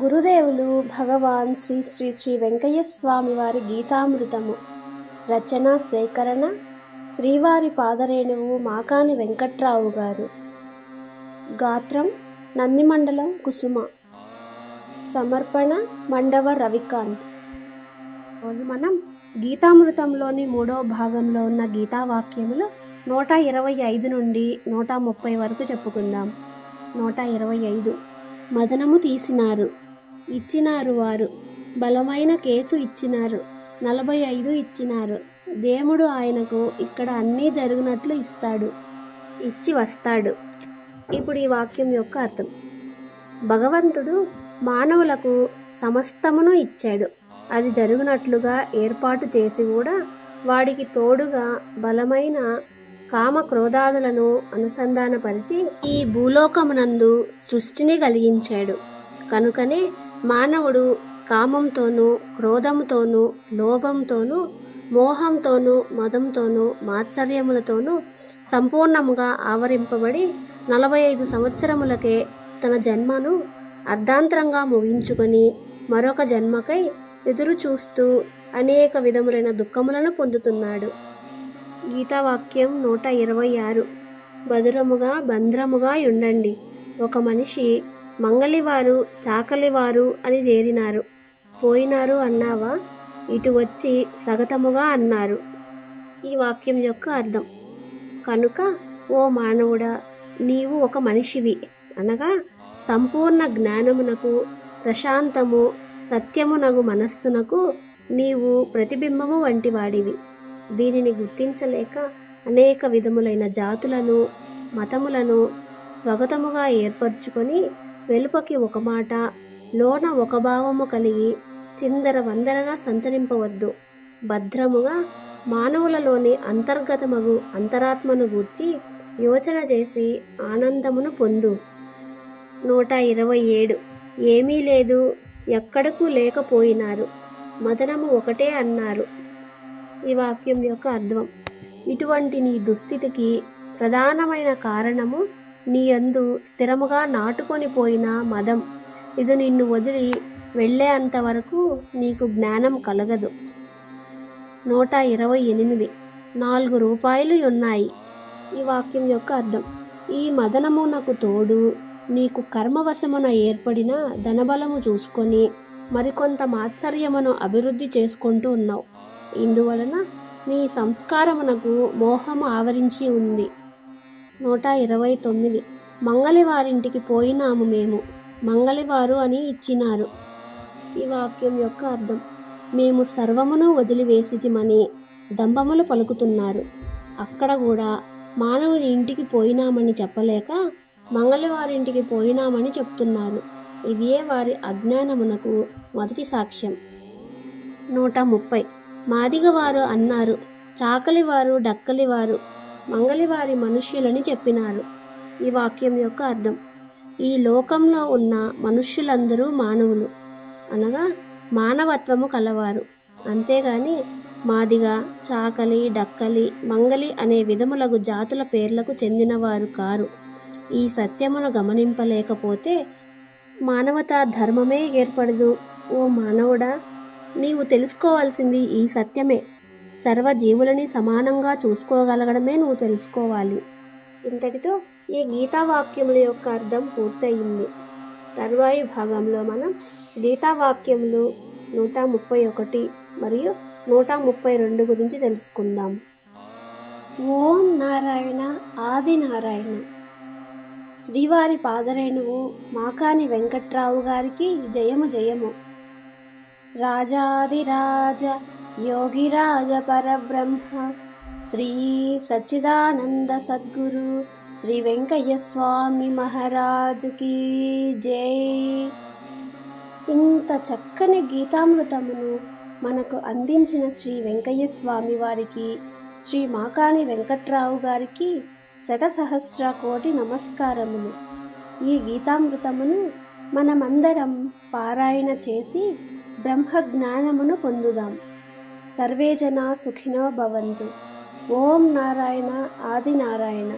గురుదేవులు భగవాన్ శ్రీ శ్రీ శ్రీ వెంకయ్య స్వామి వారి గీతామృతము. రచన సేకరణ శ్రీవారి పాదరేణువు మాకాని వెంకట్రావు గారు. గాత్రం నందిమండలం కుసుమ. సమర్పణ మండవ రవికాంత్. రోజు మనం గీతామృతంలోని మూడవ భాగంలో ఉన్న గీతావాక్యములు నూట ఇరవై ఐదు నుండి నూట ముప్పై వరకు చెప్పుకుందాం. నూట ఇరవై ఐదు. మదనము తీసినారు. ఇచ్చినారు వారు. బలమైన కేసు ఇచ్చినారు. నలభై ఐదు ఇచ్చినారు. దేవుడు ఆయనకు ఇక్కడ అన్నీ జరిగినట్లు ఇస్తాడు. ఇచ్చి వస్తాడు. ఇప్పుడు ఈ వాక్యం యొక్క అర్థం. భగవంతుడు మానవులకు సమస్తమును ఇచ్చాడు. అది జరుగునట్లుగా ఏర్పాటు చేసి కూడా వాడికి తోడుగా బలమైన కామ క్రోధాదులను అనుసంధానపరిచి ఈ భూలోకమునందు సృష్టిని కలిగించాడు. కనుకనే మానవుడు కామంతోనూ క్రోధంతోనూ లోభంతోనూ మోహంతోనూ మదంతోనూ మాత్సర్యములతోనూ సంపూర్ణముగా ఆవరింపబడి నలభై ఐదు సంవత్సరములకే తన జన్మను అర్ధాంతరంగా ముగించుకొని మరొక జన్మకై ఎదురు చూస్తూ అనేక విధములైన దుఃఖములను పొందుతున్నాడు. గీతావాక్యం నూట ఇరవై ఆరు. భద్రముగా బంధ్రముగా ఉండండి. ఒక మనిషి మంగలివారు చాకలివారు అని చేరినారు పోయినారు అన్నావా? ఇటు వచ్చి సగతముగా అన్నారు. ఈ వాక్యం యొక్క అర్థం. కనుక ఓ మానవుడా నీవు ఒక మనిషివి. అనగా సంపూర్ణ జ్ఞానమునకు ప్రశాంతము సత్యమునగు మనస్సునకు నీవు ప్రతిబింబము వంటి వాడివి దీనిని గుర్తించలేక అనేక విధములైన జాతులను మతములను స్వగతముగా ఏర్పరచుకొని వెలుపకి ఒక మాట లోన ఒక భావము కలిగి చిందర వందరగా సంచరింపవద్దు. భద్రముగా మానవులలోని అంతర్గతమగు అంతరాత్మను గూర్చి యోచన చేసి ఆనందమును పొందు. నూట ఇరవై ఏడు. ఏమీ లేదు ఎక్కడకు లేకపోయినారు. మదనము ఒకటే అన్నారు. ఈ వాక్యం యొక్క అర్థం. ఇటువంటి నీ దుస్థితికి ప్రధానమైన కారణము నీ యందు స్థిరముగా నాటుకొని పోయిన మదం. ఇది నిన్ను వదిలి వెళ్ళేంత వరకు నీకు జ్ఞానం కలగదు. నూట ఇరవై ఎనిమిది. నాలుగు రూపాయలు ఉన్నాయి. ఈ వాక్యం యొక్క అర్థం. ఈ మదనమునకు తోడు నీకు కర్మవశమున ఏర్పడిన ధనబలము చూసుకొని మరికొంత మాత్సర్యమును అభివృద్ధి చేసుకుంటూ ఉన్నావు. ఇందువలన నీ సంస్కారమునకు మోహము ఆవరించి ఉంది. నూట ఇరవై తొమ్మిది. మంగళవారింటికి పోయినాము మేము. మంగళవారు అని ఇచ్చినారు. ఈ వాక్యం యొక్క అర్థం. మేము సర్వమును వదిలివేసితిమని దంభములు పలుకుతున్నారు. అక్కడ కూడా మానవుని ఇంటికి పోయినామని చెప్పలేక మంగళవారింటికి పోయినామని చెప్తున్నారు. ఇదే వారి అజ్ఞానమునకు మొదటి సాక్ష్యం. నూట ముప్పై. మాదిగవారు అన్నారు చాకలివారు డక్కలివారు మంగళవారి మనుష్యులని చెప్పినారు. ఈ వాక్యం యొక్క అర్థం. ఈ లోకంలో ఉన్న మనుష్యులందరూ మానవులు. అనగా మానవత్వము కలవారు. అంతేగాని మాదిగా చాకలి డక్కలి మంగలి అనే విధములగు జాతుల పేర్లకు చెందినవారు కారు. ఈ సత్యమును గమనింపలేకపోతే మానవతా ధర్మమే ఏర్పడదు. ఓ మానవుడా నీవు తెలుసుకోవాల్సింది ఈ సత్యమే. సర్వజీవులని సమానంగా చూసుకోగలగడమే నువ్వు తెలుసుకోవాలి. ఇంతటితో ఈ గీతావాక్యముల యొక్క అర్థం పూర్తయింది. తర్వాయి భాగంలో మనం గీతావాక్యములు నూట ముప్పై ఒకటి మరియు నూట ముప్పై రెండు గురించి తెలుసుకుందాం. ఓం నారాయణ ఆది నారాయణ. శ్రీవారి పాదరేణువు మాకాని వెంకట్రావు గారికి జయము జయము. రాజాదిరాజ యోగిరాజ పరబ్రహ్మ శ్రీ సచ్చిదానంద సద్గురు శ్రీ వెంకయ్య స్వామి మహారాజుకి జై ఇంత చక్కని గీతామృతమును మనకు అందించిన శ్రీ వెంకయ్య స్వామి వారికి శ్రీ మాకాని వెంకట్రావు గారికి శతసహస్ర కోటి నమస్కారములు. ఈ గీతామృతమును మనమందరం పారాయణ చేసి బ్రహ్మ జ్ఞానమును పొందుదాం. సర్వే జనా సుఖినో భవంతు. ఓం నారాయణ ఆది నారాయణ.